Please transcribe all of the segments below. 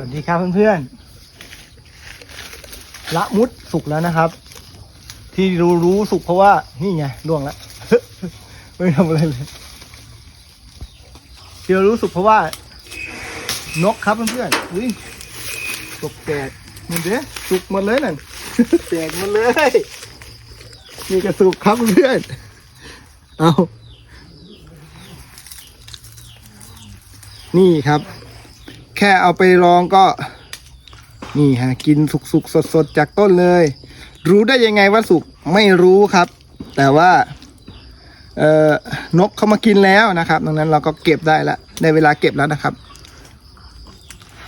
วัสดีครับเพื่อนๆ ละมุดสุกแล้วนะครับ ที่รู้รู้สุกเพราะว่านี่ไงล่วงแล้วไม่ทำอะไรเลยที่เรารู้สุกเพราะว่า นกครับเพื่อนๆอุ้ยตกแตกมันเด้สุกหมดเลยนั่นแตกหมดเลย นี่กระสุกครับเพื่อนเอานี่ครับ แค่เอาไปลองก็ นี่ฮะกินสุกๆสดๆจากต้นเลย รู้ได้ยังไงว่าสุกไม่รู้ครับ แต่ว่าเอ่อนกเขามากินแล้วนะครับ ดังนั้นเราก็เก็บได้แล้วได้เวลาเก็บแล้วนะครับ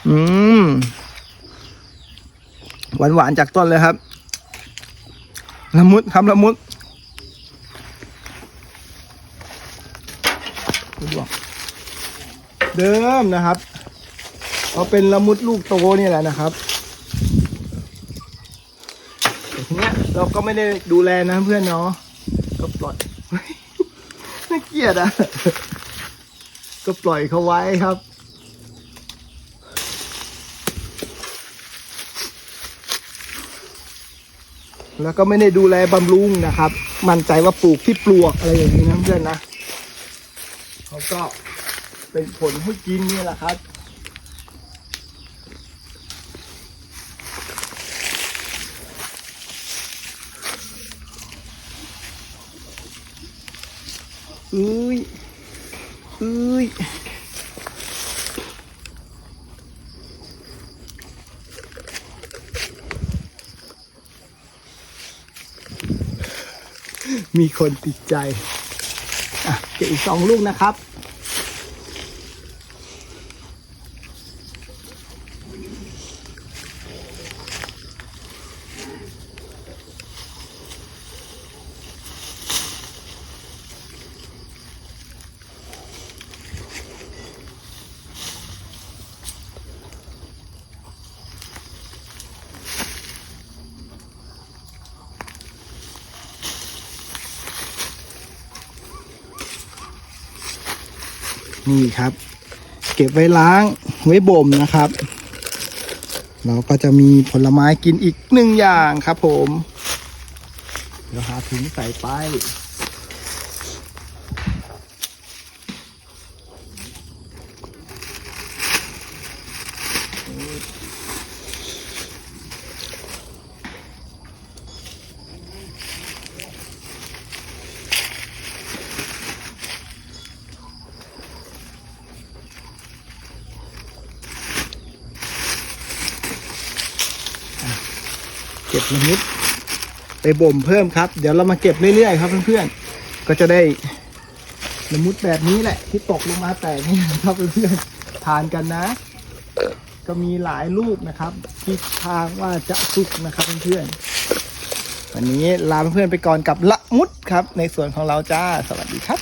อืมหวานหวานจากต้นเลยครับ ละมุดครับละมุดดูดวงเดิมนะครับ เขาเป็นละมุดลูกโตนี่แหละนะครับเนี้ยเราก็ไม่ได้ดูแลนะเพื่อนเนาะก็ปล่อยน่าเกลียดอะ ก็ปล่อยเขาไว้ครับแล้วก็ไม่ได้ดูแลบำรุงนะครับ มั่นใจว่าปลูกที่ปลวกอะไรอย่างนี้นะเพื่อนนะเขาก็เป็นผลให้กินนี่แหละครับ อุ้ยอุ้ยมีคนติดใจอะเก็บอีกสองลูกนะครับ นี่ครับ เก็บไว้ล้างไว้บ่มนะครับ เราก็จะมีผลไม้กินอีกหนึ่งอย่างครับผม เดี๋ยวหาถุงใส่ไป เก็บละมุดไปบ่มเพิ่มครับ เดี๋ยวเรามาเก็บเรื่อยๆครับเพื่อนๆ ก็จะได้ละมุดแบบนี้แหละ ที่ตกลงมาแตกนี่ครับเพื่อนๆทานกันนะ ก็มีหลายลูกนะครับที่ทางว่าจะสุกนะครับเพื่อนๆวันนี้ลาเพื่อนๆไปก่อนกับละมุดครับ ในส่วนของเราจ้าสวัสดีครับ